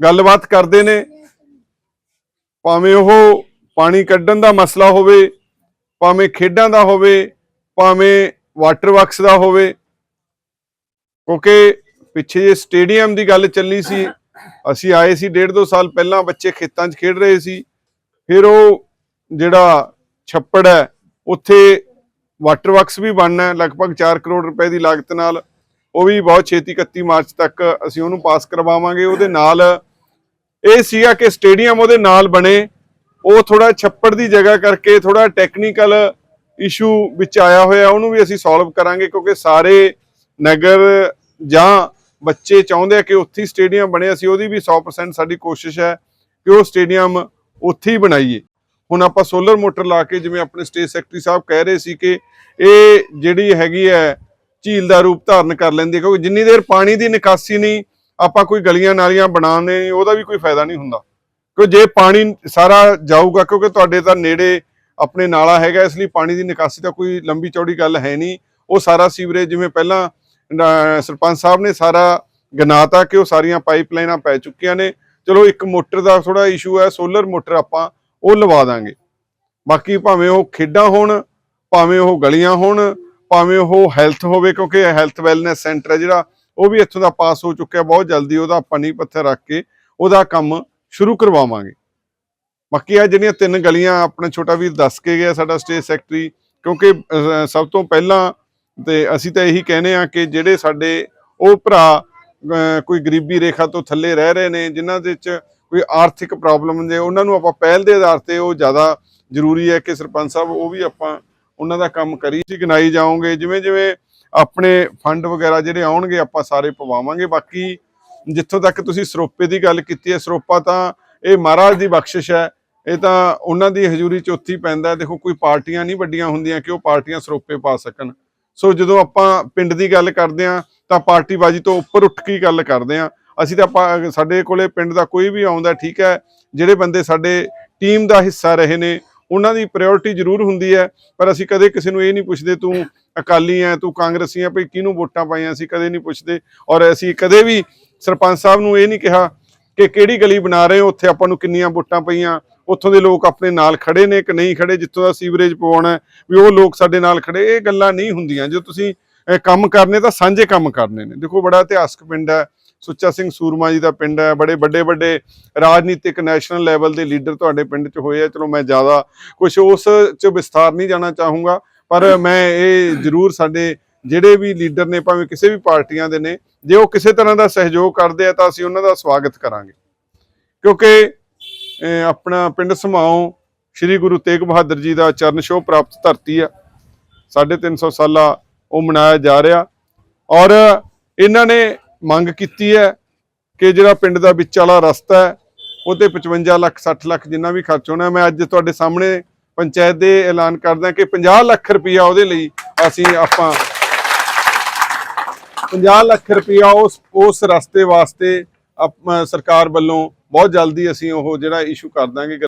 ਗੱਲਬਾਤ ਕਰਦੇ ਨੇ। ਭਾਵੇਂ ਉਹ ਪਾਣੀ ਕੱਢਣ ਦਾ ਮਸਲਾ ਹੋਵੇ, ਭਾਵੇਂ ਖੇਡਾਂ ਦਾ ਹੋਵੇ, ਭਾਵੇਂ ਵਾਟਰ ਵਰਕਸ ਦਾ ਹੋਵੇ। ਕਿਉਂਕਿ ਪਿੱਛੇ ਜੇ ਸਟੇਡੀਅਮ ਦੀ ਗੱਲ ਚੱਲੀ ਸੀ, ਅਸੀਂ ਆਏ ਸੀ ਡੇਢ ਦੋ ਸਾਲ ਪਹਿਲਾਂ, ਬੱਚੇ ਖੇਤਾਂ 'ਚ ਖੇਡ ਰਹੇ ਸੀ। ਫਿਰ ਉਹ ਜਿਹੜਾ ਛੱਪੜ ਹੈ, ਉੱਥੇ ਵਾਟਰ ਵਰਕਸ ਵੀ ਬਣਨਾ ਹੈ, ਲਗਭਗ 4 ਕਰੋੜ ਰੁਪਏ ਦੀ ਲਾਗਤ ਨਾਲ। ਉਹ ਵੀ ਬਹੁਤ ਛੇਤੀ 31 ਮਾਰਚ ਤੱਕ ਅਸੀਂ ਉਹਨੂੰ ਪਾਸ ਕਰਵਾਵਾਂਗੇ। ਉਹਦੇ ਨਾਲ ਇਹ ਸੀਗਾ ਕਿ ਸਟੇਡੀਅਮ ਉਹਦੇ ਨਾਲ ਬਣੇ। ਉਹ ਥੋੜਾ ਛੱਪੜ ਦੀ ਜਗ੍ਹਾ ਕਰਕੇ ਥੋੜਾ ਟੈਕਨੀਕਲ ਇਸ਼ੂ ਵਿੱਚ ਆਇਆ ਹੋਇਆ। ਉਹਨੂੰ ਵੀ ਅਸੀਂ ਸੋਲਵ ਕਰਾਂਗੇ ਕਿਉਂਕਿ ਸਾਰੇ ਨਗਰ ਜਾਂ ਬੱਚੇ ਚਾਹੁੰਦੇ ਆ ਕਿ ਉੱਥੇ ਹੀ ਸਟੇਡੀਅਮ ਬਣੇ। ਅਸੀਂ ਉਹਦੀ ਵੀ 100% ਸਾਡੀ ਕੋਸ਼ਿਸ਼ ਹੈ ਕਿ ਉਹ ਸਟੇਡੀਅਮ ਉੱਥੇ ਹੀ ਬਣਾਈਏ। ਹੁਣ ਆਪਾਂ ਸੋਲਰ ਮੋਟਰ ਲਾ ਕੇ ਜਿਵੇਂ ਆਪਣੇ ਸਟੇਟ ਸੈਕਟਰੀ ਸਾਹਿਬ ਕਹਿ ਰਹੇ ਸੀ ਕਿ ਇਹ ਜਿਹੜੀ ਹੈਗੀ ਹੈ ਝੀਲ ਦਾ ਰੂਪ ਧਾਰਨ ਕਰ ਲੈਂਦੀ ਕਿਉਂਕਿ ਜਿੰਨੀ ਦੇਰ ਪਾਣੀ ਦੀ ਨਿਕਾਸੀ ਨਹੀਂ ਆਪਾਂ ਕੋਈ ਗਲੀਆਂ ਨਾਲੀਆਂ ਬਣਾਉਂਦੇ ਨਹੀਂ, ਉਹਦਾ ਵੀ ਕੋਈ ਫਾਇਦਾ ਨਹੀਂ ਹੁੰਦਾ। ਕਿਉਂ ਜੇ ਪਾਣੀ ਸਾਰਾ ਜਾਊਗਾ, ਕਿਉਂਕਿ ਤੁਹਾਡੇ ਤਾਂ ਨੇੜੇ ਆਪਣੇ ਨਾਲਾ ਹੈਗਾ, ਇਸ ਲਈ ਪਾਣੀ ਦੀ ਨਿਕਾਸੀ ਤਾਂ ਕੋਈ ਲੰਬੀ ਚੌੜੀ ਗੱਲ ਹੈ ਨਹੀਂ। ਉਹ ਸਾਰਾ ਸੀਵਰੇਜ, ਜਿਵੇਂ ਪਹਿਲਾਂ ਸਰਪੰਚ ਸਾਹਿਬ ਨੇ ਸਾਰਾ ਗਨਾਤਾ ਕਿ ਉਹ ਸਾਰੀਆਂ ਪਾਈਪਲਾਈਨਾਂ ਪੈ ਚੁੱਕੀਆਂ ਨੇ। ਚਲੋ, ਇੱਕ ਮੋਟਰ ਦਾ ਥੋੜਾ ਇਸ਼ੂ ਹੈ ਸੋਲਰ ਮੋਟਰ ਆਪਾਂ ਉਹ ਲਵਾ ਦਾਂਗੇ। ਬਾਕੀ ਭਾਵੇਂ ਉਹ ਖੇਡਾਂ ਹੋਣ, ਭਾਵੇਂ ਉਹ ਗਲੀਆਂ ਹੋਣ, ਭਾਵੇਂ ਉਹ ਹੈਲਥ ਹੋਵੇ, ਕਿਉਂਕਿ ਹੈਲਥ ਵੈਲਨੈਸ ਸੈਂਟਰ ਹੈ ਜਿਹੜਾ ਉਹ ਵੀ ਇੱਥੋਂ ਦਾ ਪਾਸ ਹੋ ਚੁੱਕਿਆ ਬਹੁਤ ਜਲਦੀ, ਉਹਦਾ ਆਪਾਂ ਪੱਥਰ ਰੱਖ ਕੇ ਉਹਦਾ ਕੰਮ ਸ਼ੁਰੂ ਕਰਵਾਵਾਂਗੇ। ਬਾਕੀ ਆ ਜਿਹੜੀਆਂ ਤਿੰਨ ਗਲੀਆਂ ਆਪਣਾ ਛੋਟਾ ਵੀਰ ਦੱਸ ਕੇ ਗਿਆ ਸਾਡਾ ਸਟੇਟ ਸੈਕਟਰੀ ਕਿਉਂਕਿ ਸਭ ਤੋਂ ਪਹਿਲਾਂ ਤੇ ਅਸੀਂ ਤਾਂ ਇਹੀ ਕਹਿੰਦੇ ਆ ਕਿ ਜਿਹੜੇ ਸਾਡੇ ਉਹ ਭਰਾ ਕੋਈ ਗਰੀਬੀ ਰੇਖਾ ਤੋਂ ਥੱਲੇ ਰਹਿ ਰਹੇ ਨੇ, ਜਿਨ੍ਹਾਂ ਦੇ ਵਿੱਚ ਕੋਈ ਆਰਥਿਕ ਪ੍ਰੋਬਲਮ ਨੇ, ਉਹਨਾਂ ਨੂੰ ਆਪਾਂ ਪਹਿਲ ਦੇ ਆਧਾਰ ਤੇ ਉਹ ਜ਼ਿਆਦਾ ਜ਼ਰੂਰੀ ਹੈ ਕਿ ਸਰਪੰਚ ਸਾਹਿਬ ਉਹ ਵੀ ਆਪਾਂ ਉਹਨਾਂ ਦਾ ਕੰਮ ਕਰੀ ਸੀ ਜਾਓਗੇ ਜਿਵੇਂ ਜਿਵੇਂ ਆਪਣੇ ਫੰਡ ਵਗੈਰਾ ਜਿਹੜੇ ਆਉਣਗੇ ਆਪਾਂ ਸਾਰੇ ਪਵਾਵਾਂਗੇ। ਬਾਕੀ ਜਿੱਥੋਂ ਤੱਕ ਤੁਸੀਂ ਸਰੋਪੇ ਦੀ ਗੱਲ ਕੀਤੀ ਹੈ, ਸਰੋਪਾ ਤਾਂ ਇਹ ਮਹਾਰਾਜ ਦੀ ਬਖਸ਼ਿਸ਼ ਹੈ। ਇਹ ਤਾਂ ਉਹਨਾਂ ਦੀ ਹਜ਼ੂਰੀ ਚ ਉੱਥੇ ਹੀ। ਪੈਂਦਾ ਦੇਖੋ, ਕੋਈ ਪਾਰਟੀਆਂ ਨਹੀਂ ਵੱਡੀਆਂ ਹੁੰਦੀਆਂ ਕਿ ਉਹ ਪਾਰਟੀਆਂ ਸਰੋਪੇ ਪਾ ਸਕਣ। ਸੋ ਜਦੋਂ ਆਪਾਂ ਪਿੰਡ ਦੀ ਗੱਲ ਕਰਦੇ ਹਾਂ, ਤਾਂ ਪਾਰਟੀਬਾਜ਼ੀ ਤੋਂ ਉੱਪਰ ਉੱਠ ਕੇ ਗੱਲ ਕਰਦੇ ਹਾਂ। ਅਸੀਂ ਤਾਂ ਆਪਾਂ, ਸਾਡੇ ਕੋਲੇ ਪਿੰਡ ਦਾ ਕੋਈ ਵੀ ਆਉਂਦਾ ਠੀਕ ਹੈ, ਜਿਹੜੇ ਬੰਦੇ ਸਾਡੇ ਟੀਮ ਦਾ ਹਿੱਸਾ ਰਹੇ ਨੇ ਉਹਨਾਂ ਦੀ ਪ੍ਰਾਇੋਰਟੀ ਜ਼ਰੂਰ ਹੁੰਦੀ ਹੈ, ਪਰ ਅਸੀਂ ਕਦੇ ਕਿਸੇ ਨੂੰ ਇਹ ਨਹੀਂ ਪੁੱਛਦੇ, ਤੂੰ ਅਕਾਲੀ ਹੈ ਤੂੰ ਕਾਂਗਰਸੀ ਹੈ ਭਈ ਕਿਹਨੂੰ ਵੋਟਾਂ ਪਾਈਆਂ? ਅਸੀਂ ਕਦੇ ਨਹੀਂ ਪੁੱਛਦੇ, ਔਰ ਅਸੀਂ ਕਦੇ ਵੀ ਸਰਪੰਚ ਸਾਹਿਬ ਨੂੰ ਇਹ ਨਹੀਂ ਕਿਹਾ ਕਿ ਕਿਹੜੀ ਗਲੀ ਬਣਾ ਰਹੇ ਹੋ, ਉੱਥੇ ਆਪਾਂ ਨੂੰ ਕਿੰਨੀਆਂ ਵੋਟਾਂ ਪਈਆਂ, ਉੱਥੋਂ ਦੇ ਲੋਕ ਆਪਣੇ ਨਾਲ ਖੜੇ ਨੇ ਕਿ ਨਹੀਂ ਖੜੇ, ਜਿੱਥੋਂ ਦਾ ਸੀਵਰੇਜ ਪਵਾਉਣਾ ਵੀ ਉਹ ਲੋਕ ਸਾਡੇ ਨਾਲ ਖੜੇ, ਇਹ ਗੱਲਾਂ ਨਹੀਂ ਹੁੰਦੀਆਂ। ਜੇ ਤੁਸੀਂ ਕੰਮ ਕਰਨੇ ਤਾਂ ਸਾਂਝੇ ਕੰਮ ਕਰਨੇ ਨੇ। ਦੇਖੋ, ਬੜਾ ਇਤਿਹਾਸਕ ਪਿੰਡ ਹੈ ਸੁੱਚਾ ਸਿੰਘ ਸੂਰਮਾ ਜੀ ਦਾ ਪਿੰਡ ਹੈ, ਬੜੇ ਵੱਡੇ ਵੱਡੇ ਰਾਜਨੀਤਿਕ ਨੈਸ਼ਨਲ ਲੈਵਲ ਦੇ ਲੀਡਰ ਤੁਹਾਡੇ ਪਿੰਡ 'ਚ ਹੋਏ ਆ। ਚਲੋ ਮੈਂ ਜ਼ਿਆਦਾ ਕੁਝ ਉਸ 'ਚ ਵਿਸਥਾਰ ਨਹੀਂ ਜਾਣਾ ਚਾਹੂੰਗਾ, ਪਰ ਮੈਂ ਇਹ ਜ਼ਰੂਰ ਸਾਡੇ ਜਿਹੜੇ ਵੀ ਲੀਡਰ ਨੇ, ਭਾਵੇਂ ਕਿਸੇ ਵੀ ਪਾਰਟੀਆਂ ਦੇ ਨੇ, ਜੇ ਉਹ ਕਿਸੇ ਤਰ੍ਹਾਂ ਦਾ ਸਹਿਯੋਗ ਕਰਦੇ ਆ ਤਾਂ ਅਸੀਂ ਉਹਨਾਂ ਦਾ ਸਵਾਗਤ ਕਰਾਂਗੇ। ਕਿਉਂਕਿ ਆਪਣਾ ਪਿੰਡ ਸਮਾਓ ਸ੍ਰੀ ਗੁਰੂ ਤੇਗ ਬਹਾਦਰ ਜੀ ਦਾ ਚਰਨ ਛੋਹ ਪ੍ਰਾਪਤ ਧਰਤੀ ਆ। 350 ਸਾਲਾ ਉਹ ਮਨਾਇਆ ਜਾ ਰਿਹਾ। ਔਰ ਇਹਨਾਂ ਨੇ ਮੰਗ ਕੀਤੀ ਹੈ ਕਿ ਜਿਹੜਾ ਪਿੰਡ ਦਾ ਵਿੱਚ ਵਾਲਾ ਰਸਤਾ ਹੈ ਉਹ ਤੇ 55 ਲੱਖ 60 ਲੱਖ ਜਿੰਨਾ ਵੀ ਖਰਚ ਹੋਣਾ, ਮੈਂ ਅੱਜ ਤੁਹਾਡੇ ਸਾਹਮਣੇ ਪੰਚਾਇਤ ਦੇ ਐਲਾਨ ਕਰਦਾ ਕਿ 50 ਲੱਖ ਰੁਪਇਆ ਉਹਦੇ ਲਈ ਅਸੀਂ ਆਪਾਂ 50 ਲੱਖ ਰੁਪਇਆ ਉਸ ਉਸ ਰਸਤੇ ਵਾਸਤੇ ਆਪ- ਸਰਕਾਰ ਵੱਲੋਂ ਬਹੁਤ ਜਲਦੀ ਅਸੀਂ ਉਹ ਜਿਹੜਾ ਇਸ਼ੂ ਕਰ ਦਾਂਗੇ